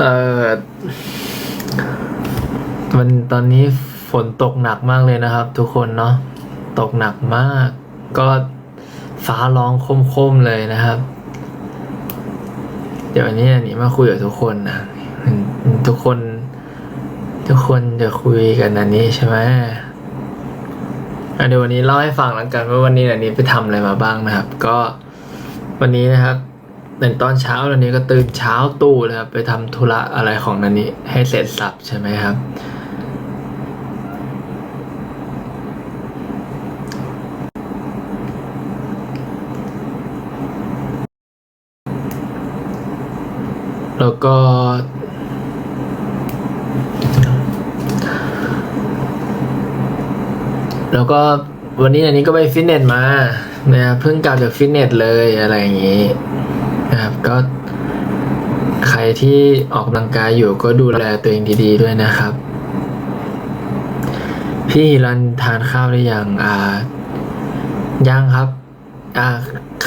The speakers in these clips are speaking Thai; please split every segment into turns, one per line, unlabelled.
เออมันตอนนี้ฝนตกหนักมากเลยนะครับ ทุกคนเนาะตกหนักมาก ก็ฟ้าร้องคมๆเลยนะครับ เดี๋ยววันนี้อันนี้มาคุยกับทุกคนนะทุกคน ทุกคนจะคุยกันอันนี้ใช่ไหมอะเดี๋ยววันนี้เล่าให้ฟังแล้วกันว่าวันนี้อันนี้ไปทำอะไรมาบ้างนะครับ ก็วันนี้นะครับ ในตอนเช้าอันนี้ก็ตื่นเช้าตู่เลยครับไปทำธุระอะไรของนันนี้ให้เสร็จสับใช่ไหมครับ แล้วก็แล้วก็วันนี้อันนี้ก็ไปฟิตเนสมานะครับเพิ่งกลับจากฟิตเนสเลยอะไรอย่างนี้ นะครับก็ใครที่ออกกำลังกายอยู่ก็ดูแลตัวเองดีๆด้วยนะครับ พี่รันทานข้าวหรือยังอ่ายังครับ อ่า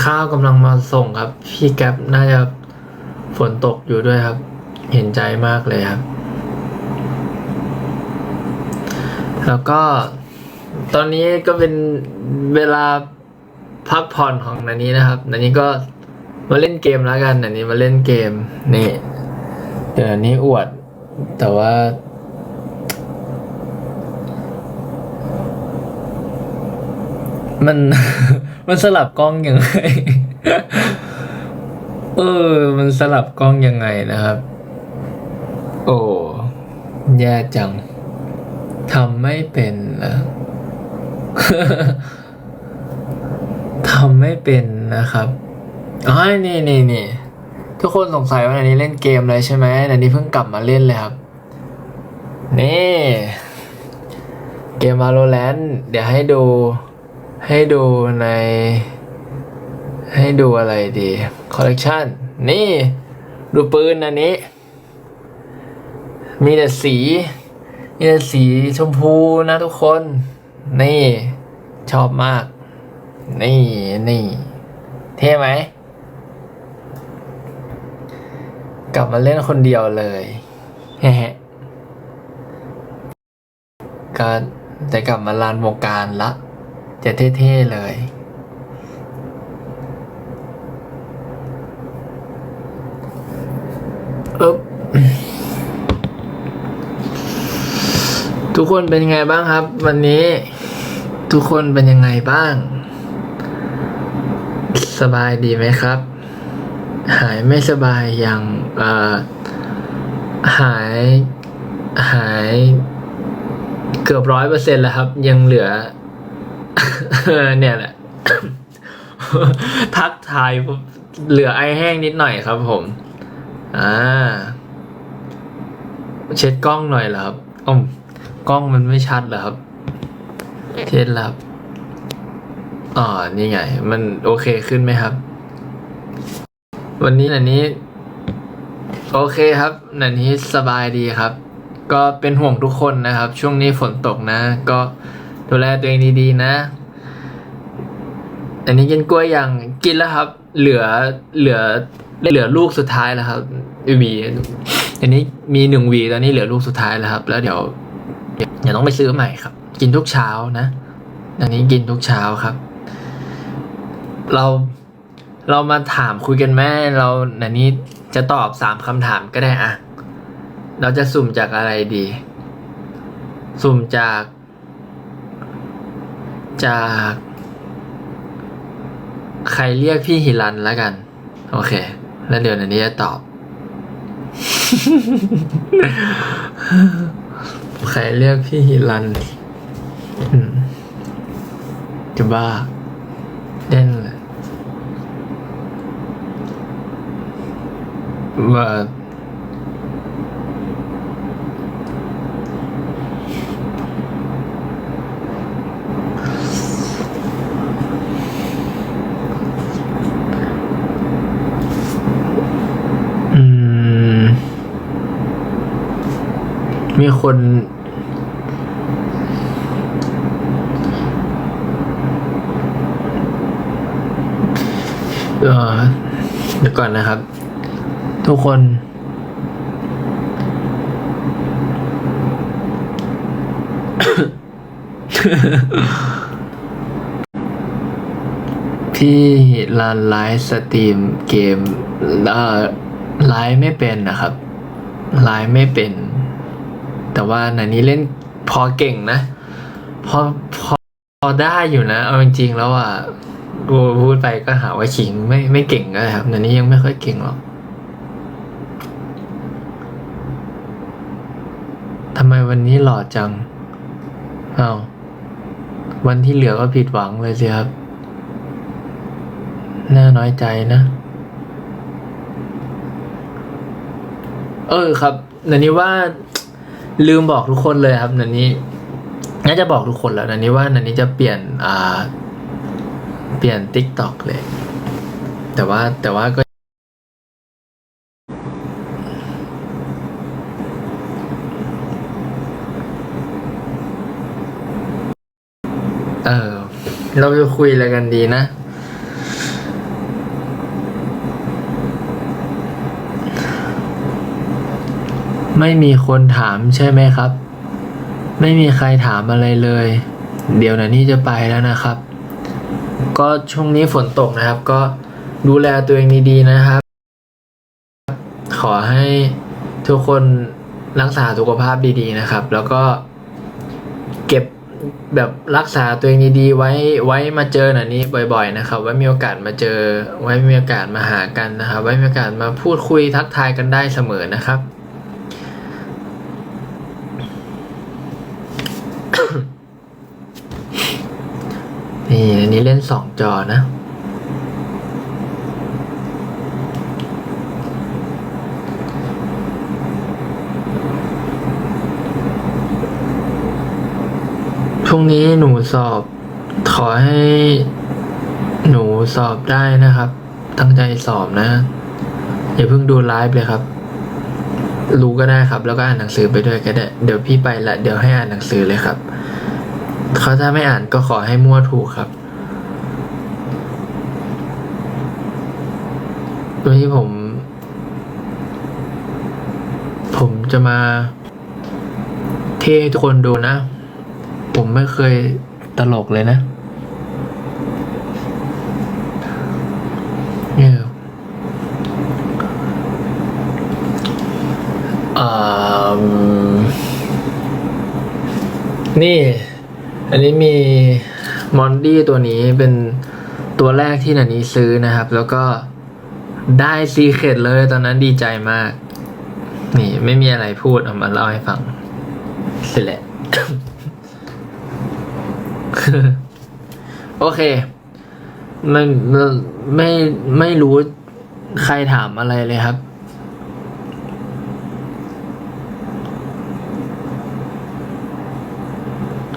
ข้าวกำลังมาส่งครับ พี่แก๊ปน่าจะฝนตกอยู่ด้วยครับ เห็นใจมากเลยครับ แล้วก็ตอนนี้ก็เป็นเวลาพักผ่อนของนันนี้นะครับนันนี้ก็ มาเล่นเกมแล้วกันนันนี้มาเล่นเกมนี่เดี๋ยวนันนี้อวด แต่ว่ามันมันสลับกล้องยังไง เออ มันสลับกล้องยังไงนะครับ โอ้แย่จังทำไม่เป็นเหรอทำไม่เป็นนะครับ อ๋อนี่นี่นี่ทุกคนสงสัยว่าอันนี้เล่นเกมเลยใช่ไหมอันนี้เพิ่งกลับมาเล่นเลยครับ นี่ เกม Valorant เดี๋ยวให้ดู ให้ดูใน ให้ดูอะไรดีคอลเลกชันนี่ ดูปืนอันนี้ มีแต่สี มีแต่สีชมพูนะทุกคน นี่ ชอบมาก นี่นี่ เท่ไหม กลับมาเล่นคนเดียวเลยแฮะก็จะกลับมาลานวงการละ จะเท่ๆเลยเอ๊บทุกคนเป็นยังไงบ้างครับ วันนี้ทุกคนเป็นยังไงบ้าง สบายดีไหมครับ หายไม่สบายอย่างเอ่อหายหายเกือบร้อยเปอร์เซ็นแล้วครับ ยังเหลือ เนี่ยแหละ ทักทายปุ๊บเหลือไอแห้งนิดหน่อยครับผม อ่า เช็ดกล้องหน่อยเหรอครับอมกล้องมันไม่ชัดเหรอครับ เช็ดแล้วครับอ๋อนี่ไง มันโอเคขึ้นไหมครับ วันนี้นันนี้ โอเคครับนันนี้สบายดีครับ ก็เป็นห่วงทุกคนนะครับ ช่วงนี้ฝนตกนะ ก็ดูแลตัวเองดีๆนะอันนี้กินกล้วยยังกินแล้วครับ เหลือเหลือเหลือลูกสุดท้ายแล้วครับวีอันนี้มีหนึ่งวีตอนนี้เหลือลูกสุดท้ายแล้วครับ แล้วเดี๋ยวเดี๋ยวต้องไปซื้อใหม่ครับ กินทุกเช้านะ อันนี้กินทุกเช้าครับ เรา เรามาถามคุยกันแม่เราอันนี้จะตอบสามคำถามก็ได้อะเราจะสุ่มจากอะไรดี สุ่มจาก จาก ใครเรียกพี่ฮิรันแล้วกัน โอเค แล้วเดี๋ยวอันนี้จะตอบ ใครเรียกพี่ฮิรันจะบ้าเล่นเลย ว่าอืมมีคน เออเดี๋ยวก่อนนะครับ ทุกคน ที่รันไลฟ์สตรีมเกมเอ่ไลฟ์ไม่เป็นนะครับไลฟ์ไม่เป็น แต่ว่านันนี้เล่นพอเก่งนะ พอพอพอได้อยู่นะ เอาจริงๆแล้วอะพูดไปก็หาว่าขิงไม่ไม่เก่งนะครับนันนี้ยังไม่ค่อยเก่งหรอก ทำไมวันนี้หล่อจังอ้าววันที่เหลือก็ผิดหวังเลยสิครับ น่าน้อยใจนะ เออครับนันนี้ว่าลืมบอกทุกคนเลยครับนันนี้ น่าจะบอกทุกคนแล้วนันนี้ว่านันนี้จะเปลี่ยนอ่า เปลี่ยนติ๊กต็อกเลย แต่ว่าแต่ว่าก็ เออ คุยอะไรกันดีนะ ไม่มีคนถามใช่ไหมครับ ไม่มีใครถามอะไรเลย เดี๋ยวนะนี่จะไปแล้วนะครับ ก็ช่วงนี้ฝนตกนะครับ ก็ดูแลตัวเองดีๆนะครับ ขอให้ทุกคนรักษาสุขภาพดีๆนะครับ แล้วก็เก็บ แบบรักษาตัวเองดีๆไว้ไว้มาเจอหน่อยนี้บ่อย ๆ นะครับ ไว้มีโอกาสมาเจอ ไว้มีโอกาสมาหากันนะครับ ไว้มีโอกาสมาพูดคุยทักทายกันได้เสมอนะครับนี่อันนี้เล่นสองจอนะ ช่วงนี้หนูสอบ ขอให้หนูสอบได้นะครับ ตั้งใจสอบนะ อย่าเพิ่งดูไลฟ์เลยครับ รู้ก็ได้ครับ แล้วก็อ่านหนังสือไปด้วยก็ได้ เดี๋ยวพี่ไปละ เดี๋ยวให้อ่านหนังสือเลยครับ เขาถ้าไม่อ่านก็ขอให้มั่วถูกครับวันนี้ผม ผมจะมาเทให้ทุกคนดูนะ ผมไม่เคยตลกเลยนะเนี่ยอ่านี่ อันนี้มีมอนดี้ตัวนี้เป็นตัวแรกที่นันนี้ซื้อนะครับ แล้วก็ได้ซีเคดเลยตอนนั้นดีใจมาก นี่ไม่มีอะไรพูดเอามาเล่าให้ฟังสิแหละ โอเคไม่ไม่ไม่ไม่รู้ใครถามอะไรเลยครับ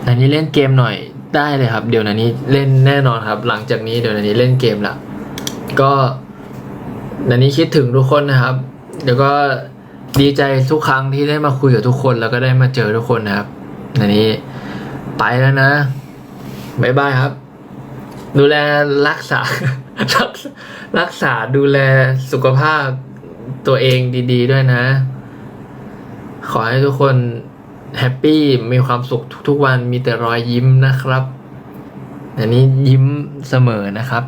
นันนี้เล่นเกมหน่อยได้เลยครับ เดี๋ยวนันนี้เล่นแน่นอนครับ หลังจากนี้เดี๋ยวนันนี้เล่นเกมละก็นันนี้คิดถึงทุกคนนะครับ เดี๋ยวก็ดีใจทุกครั้งที่ได้มาคุยกับทุกคนแล้วก็ได้มาเจอทุกคนนะครับนันนี้ไปแล้วนะ บายบายครับ ดูแลรักษา รักษาดูแลสุขภาพตัวเองดี ๆ ด้วยนะ ขอให้ทุกคนแฮปปี้มีความสุขทุกๆวันมีแต่รอยยิ้มนะครับ อันนี้ยิ้มเสมอนะครับ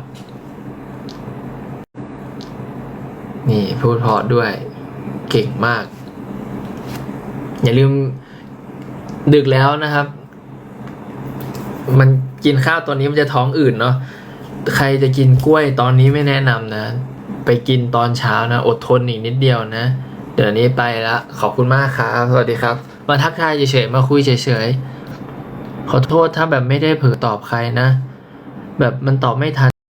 นี่พูดเพอด้วย เก่งมาก อย่าลืมดึกแล้วนะครับ มัน กินข้าวตอนนี้มันจะท้องอืดเนาะใครจะกินกล้วยตอนนี้ไม่แนะนำนะ ไปกินตอนเช้านะ อดทนอีกนิดเดียวนะ เดี๋ยวนี้ไปละขอบคุณมากครับสวัสดีครับ มาทักทายเฉยๆมาคุยเฉยๆขอโทษถ้าแบบไม่ได้เผลอตอบใครนะ แบบมันตอบไม่ทัน